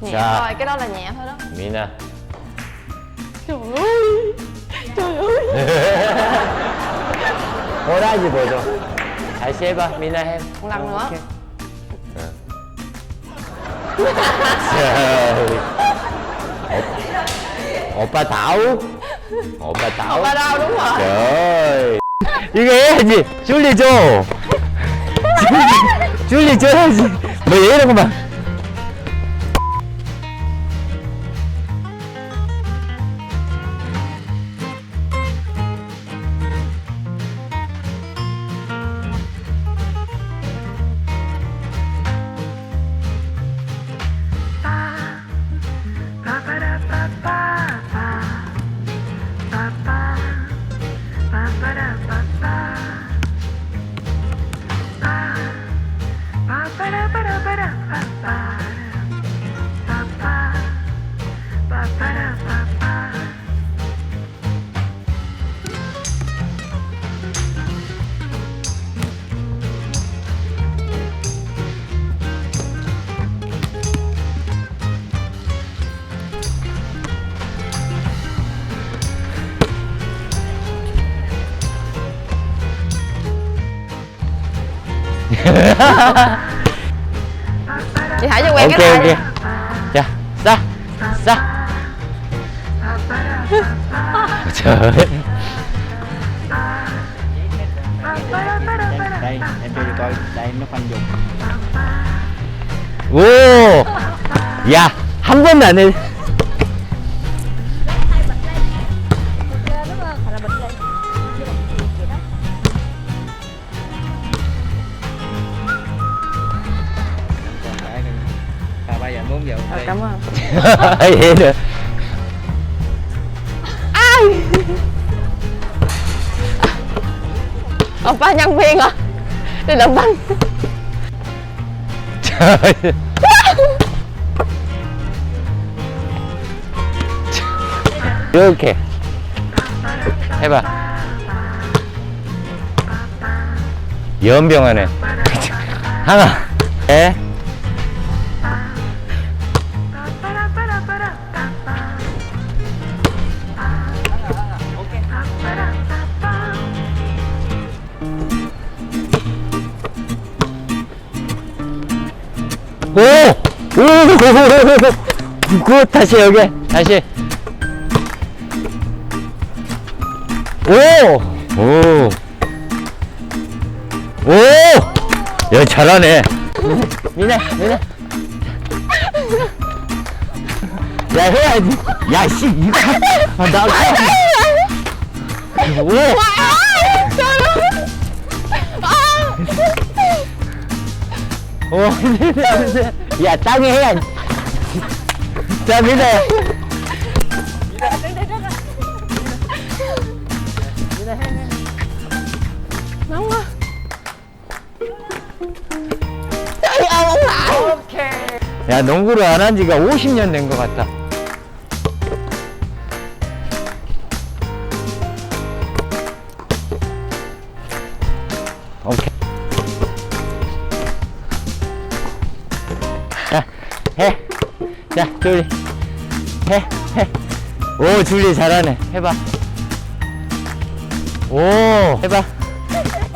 nhẹ Dạ. thôi cái đó là nhẹ thôi đó 미나. trời ơi trời ơi 호라지 보죠. 다시 해봐. 미나 해. một lần nữa 오케이. 자, 오빠 다우? 오빠 다우? ba đâu đúng rồi trời 이거 해야지 줄리 줘 줄리, 줄리 줘야지 뭐 이런 거만 Chị hãy cho quen 오케이 cái 오케이 này 자싸싸 trời đây em cho chị coi đây nó khoanh dùng 오! 야, 한 번도 안 Rồi, ok cảm ơn 얘는. Oppa nhân viên à đi đập banh trời. 이렇게 해봐. 연병하네. 하나, 에, 오! 오! 굿! 다시 여기. 다시. 오! 오! 오! 야, 잘하네. 미나, 미나. 야, 해야지. 야, 씨, 이거. 아, 나. 오! 오, 야, 땅에 해야지. 자, 미나. ông lại 야, 농구를 안 한 지가 50년 된 것 같다. 자, 줄리. 해, 해. 오, 줄리 잘하네. 해봐. 오, 해봐.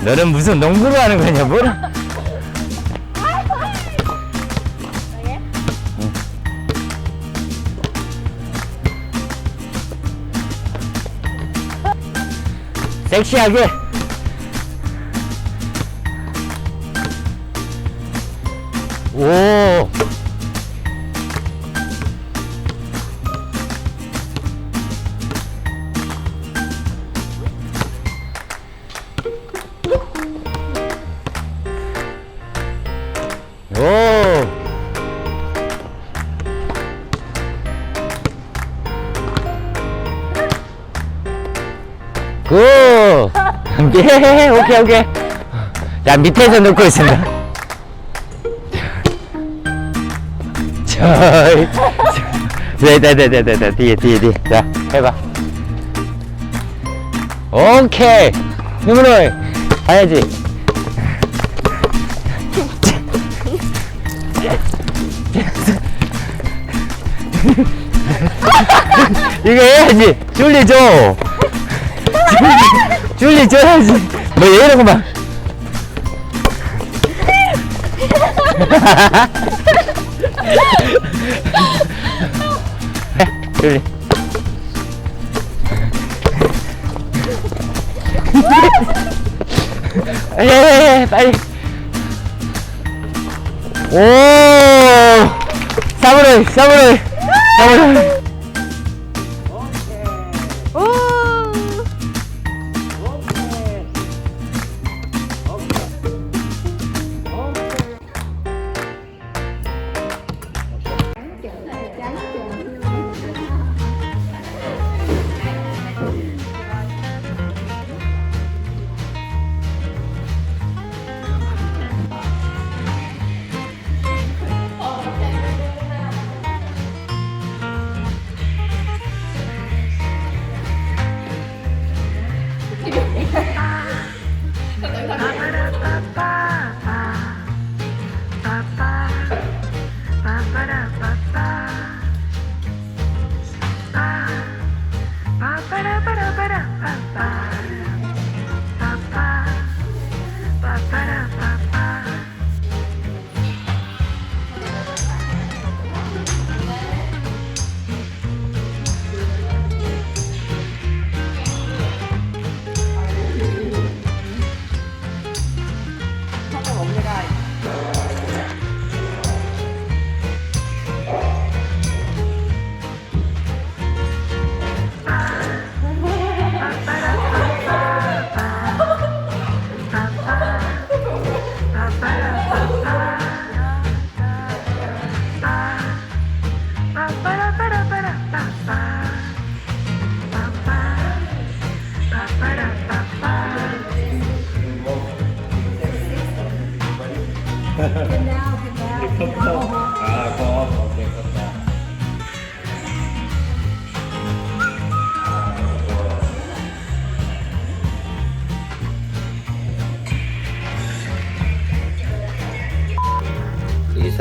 너는 무슨 농구를 하는 거냐, 뭘? 섹시하게. 오. 오. 굿! 예, 오케이, 오케이. 자, 밑에서 넣고 있습니다. 저, 네, 네, 네, 네, 네, 네, 뒤에, 뒤에, 뒤에. 자, 해봐. 오케이. 누구로 가야지. 이거 해야지. 줄리 줘. 줄리, 줄리 줘야지. 뭐 이런 거 봐. 해, 줄리. 빨리. 오! 사무라이, 사무라이, 사무라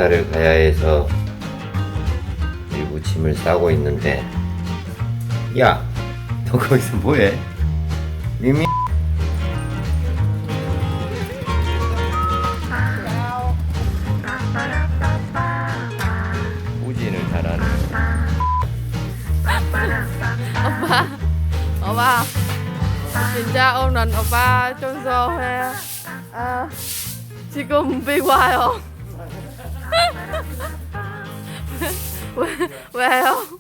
이. 이사를 가야 해서 일부 짐을 싸고 있는데 야, 너 거기서 뭐해? 미미? 우진을 잘하네. 오빠, 오빠. 진짜 오늘 오빠 청소해. 아, 지금 비와요. 왜, 왜요?